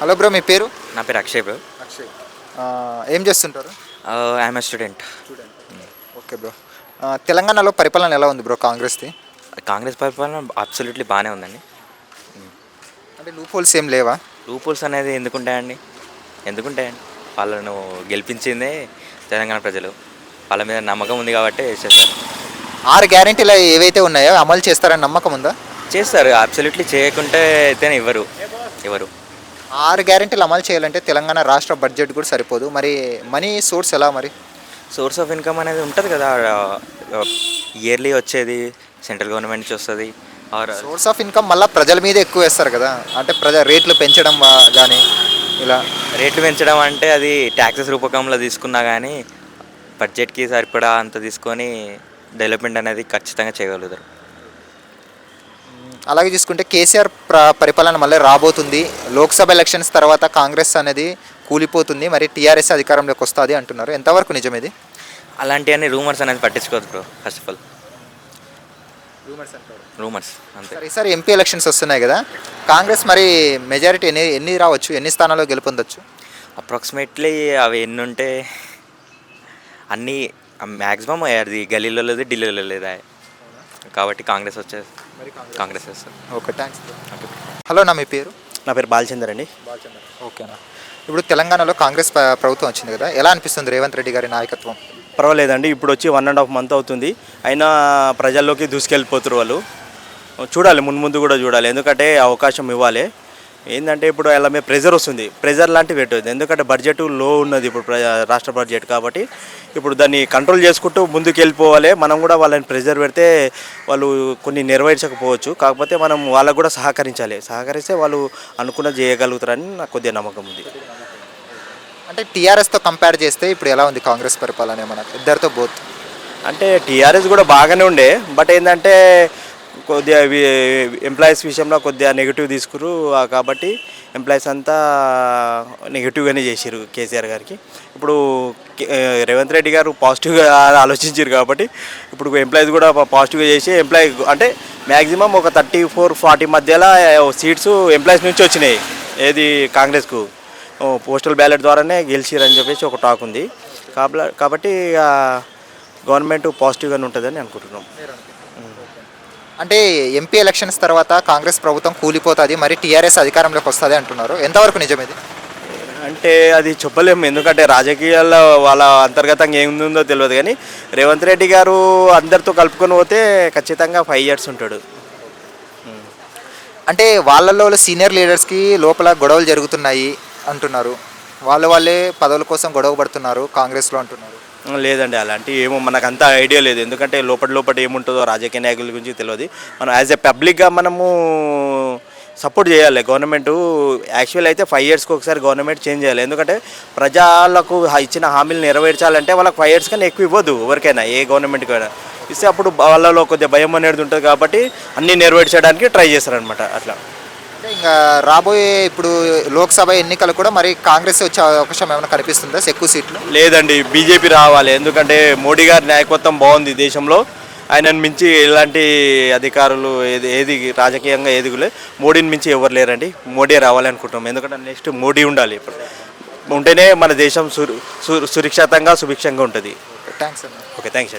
Hello bro మీ పేరు? నా పేరు అక్షయ్ బ్రో. అక్షయ్. ఏం చేస్తుంటారు? I'm a student okay bro. తెలంగాణలో పరిపాలన ఎలా ఉంది బ్రో కాంగ్రెస్ది? కాంగ్రెస్ పరిపాలన అబ్సల్యూట్లీ బాగానే ఉందండి. అంటే లూప్ హోల్స్ ఏం లేవా? రూపుల్స్ అనేది ఎందుకుంటాయండి? ఎందుకుంటాయండి? వాళ్ళను గెలిపించిందే తెలంగాణ ప్రజలు. వాళ్ళ మీద నమ్మకం ఉంది కాబట్టి చేస్తారు ఆరు గ్యారెంటీలు ఏవైతే ఉన్నాయో అమలు చేస్తారని నమ్మకం ఉందా? చేస్తారు అబ్సల్యూట్లీ చేయకుంటే అయితేనే ఇవ్వరు. ఇవ్వరు. ఆరు గ్యారెంటీలు అమలు చేయాలంటే తెలంగాణ రాష్ట్ర బడ్జెట్ కూడా సరిపోదు. మరి మనీ సోర్స్ ఎలా మరి? సోర్స్ ఆఫ్ ఇన్కమ్ అనేది ఉంటుంది కదా ఇయర్లీ వచ్చేది సెంట్రల్ గవర్నమెంట్ నుంచి వస్తుంది సోర్స్ ఆఫ్ ఇన్కమ్ మళ్ళీ ప్రజల మీద ఎక్కువ వేస్తారు కదా అంటే ప్రజ రేట్లు పెంచడం కానీ ఇలా రేట్లు పెంచడం అంటే అది ట్యాక్సెస్ రూపకంలో తీసుకున్నా కానీ బడ్జెట్కి సరిపడా అంత తీసుకొని డెవలప్మెంట్ అనేది ఖచ్చితంగా చేయగలుగుతారు. అలాగే చూసుకుంటే కేసీఆర్ ప్ర పరిపాలన మళ్ళీ రాబోతుంది. లోక్సభ ఎలక్షన్స్ తర్వాత కాంగ్రెస్ అనేది కూలిపోతుంది. మరి టీఆర్ఎస్ అధికారంలోకి వస్తుంది అంటున్నారు. ఎంతవరకు నిజం ఇది? అలాంటివన్నీ రూమర్స్ అనేది పట్టించుకోవద్దు bro first of all rumours అంతే. సరే ఈసారి ఎంపీ ఎలక్షన్స్ వస్తున్నాయి కదా. కాంగ్రెస్ మరి మెజారిటీ ఎన్ని ఎన్ని రావచ్చు? ఎన్ని స్థానాల్లో గెలుపొందొచ్చు? అప్రాక్సిమేట్లీ అవి ఎన్ని ఉంటే అన్నీ మ్యాక్సిమం అది గల్లీలో లేదు ఢిల్లీలో లేదా కాబట్టి Congress Congress okay thanks hello నా మీ పేరు? నా పేరు బాలచందర్ అండి. ఓకేనా ఇప్పుడు తెలంగాణలో కాంగ్రెస్ ప్ర- ప్రభుత్వం వచ్చింది కదా ఎలా అనిపిస్తుంది రేవంత్ రెడ్డి గారి నాయకత్వం? పర్వాలేదండి ఇప్పుడు వచ్చి వన్ అండ్ హాఫ్ మంత్ అవుతుంది. అయినా ప్రజల్లోకి దూసుకెళ్ళిపోతారు వాళ్ళు. చూడాలి ముందు ముందు కూడా చూడాలి. ఎందుకంటే అవకాశం ఇవ్వాలి. ఏంటంటే ఇప్పుడు అలా మీద ప్రెజర్ వస్తుంది. ప్రెజర్ లాంటివి పెట్టదు ఎందుకంటే బడ్జెట్లో ఉన్నది ఇప్పుడు రాష్ట్ర బడ్జెట్ కాబట్టి ఇప్పుడు దాన్ని కంట్రోల్ చేసుకుంటూ ముందుకు వెళ్ళిపోవాలి మనం కూడా వాళ్ళని ప్రెజర్ పెడితే వాళ్ళు కొన్ని నెరవేర్చకపోవచ్చు. కాకపోతే మనం వాళ్ళకు కూడా సహకరించాలి. సహకరిస్తే వాళ్ళు అనుకున్నది చేయగలుగుతారని నాకు కొద్దిగా నమ్మకం ఉంది. అంటే టీఆర్ఎస్తో కంపేర్ చేస్తే ఇప్పుడు ఎలా ఉంది కాంగ్రెస్ పరిపాలన ఇద్దరితో బోత్ అంటే టీఆర్ఎస్ కూడా బాగానే ఉండే. బట్ ఏంటంటే కొద్దిగా ఎంప్లాయీస్ విషయంలో కొద్దిగా నెగిటివ్ తీసుకురు. కాబట్టి ఎంప్లాయీస్ అంతా నెగిటివ్గానే చేసారు కేసీఆర్ గారికి. ఇప్పుడు రేవంత్ రెడ్డి గారు పాజిటివ్గా ఆలోచించారు కాబట్టి ఇప్పుడు ఎంప్లాయీస్ కూడా పాజిటివ్గా చేసి ఎంప్లాయీ అంటే మ్యాక్సిమం ఒక థర్టీ ఫోర్ ఫార్టీ మధ్యలో సీట్స్ ఎంప్లాయీస్ నుంచి వచ్చినాయి. ఏది కాంగ్రెస్కు. పోస్టల్ బ్యాలెట్ ద్వారానే గెలిచిరని చెప్పేసి ఒక టాక్ ఉంది. కాబట్టి గవర్నమెంట్ పాజిటివ్గానే ఉంటుందని అనుకుంటున్నాం. అంటే ఎంపీ ఎలక్షన్స్ తర్వాత కాంగ్రెస్ ప్రభుత్వం కూలిపోతుంది మరి టీఆర్ఎస్ అధికారంలోకి వస్తుంది అంటున్నారు. ఎంతవరకు నిజం ఇది? అంటే అది చెప్పలేము. ఎందుకంటే రాజకీయాల్లో వాళ్ళ అంతర్గతంగా ఏముందో తెలియదు కానీ రేవంత్ రెడ్డి గారు అందరితో కలుపుకొని పోతే ఖచ్చితంగా ఫైవ్ ఇయర్స్ ఉంటాడు. అంటే వాళ్ళలో సీనియర్ లీడర్స్కి లోపల గొడవలు జరుగుతున్నాయి అంటున్నారు. వాళ్ళ వాళ్ళే పదవుల కోసం గొడవ పడుతున్నారు కాంగ్రెస్లో అంటున్నారు. లేదండి అలాంటి ఏమో మనకు అంత ఐడియా లేదు. ఎందుకంటే లోపల లోపల ఏముంటుందో రాజకీయ నాయకుల గురించి తెలియదు. మనం యాజ్ ఎ పబ్లిక్గా మనము సపోర్ట్ చేయాలి. గవర్నమెంట్ యాక్చువల్ అయితే ఫైవ్ ఇయర్స్కి ఒకసారి గవర్నమెంట్ చేంజ్ చేయాలి. ఎందుకంటే ప్రజలకు ఇచ్చిన హామీలు నెరవేర్చాలంటే వాళ్ళకి ఫైవ్ ఇయర్స్ కన్నా ఎక్కువ ఇవ్వదు ఎవరికైనా ఏ గవర్నమెంట్కి అయినా ఇస్తే అప్పుడు వాళ్ళలో కొద్దిగా భయం అనేది ఉంటుంది కాబట్టి అన్నీ నెరవేర్చడానికి ట్రై చేస్తారనమాట అట్లా. అంటే ఇంకా రాబోయే ఇప్పుడు లోక్సభ ఎన్నికలు కూడా మరి కాంగ్రెస్ వచ్చే అవకాశం ఏమైనా కనిపిస్తుందా? ఎక్కువ సీట్లు? లేదండి బీజేపీ రావాలి. ఎందుకంటే మోడీ గారి నాయకత్వం బాగుంది దేశంలో. ఆయనను మించి ఎలాంటి అధికారులు ఏది ఏది రాజకీయంగా ఎదుగులే మోడీని మించి ఎవరు లేరండి. మోడీ రావాలి అనుకుంటున్నాం. ఎందుకంటే నెక్స్ట్ మోడీ ఉండాలి. ఇప్పుడు ఉంటేనే మన దేశం సురక్షితంగా సుభిక్షంగా ఉంటుంది. థ్యాంక్స్ అన్న. ఓకే థ్యాంక్స్ అండి.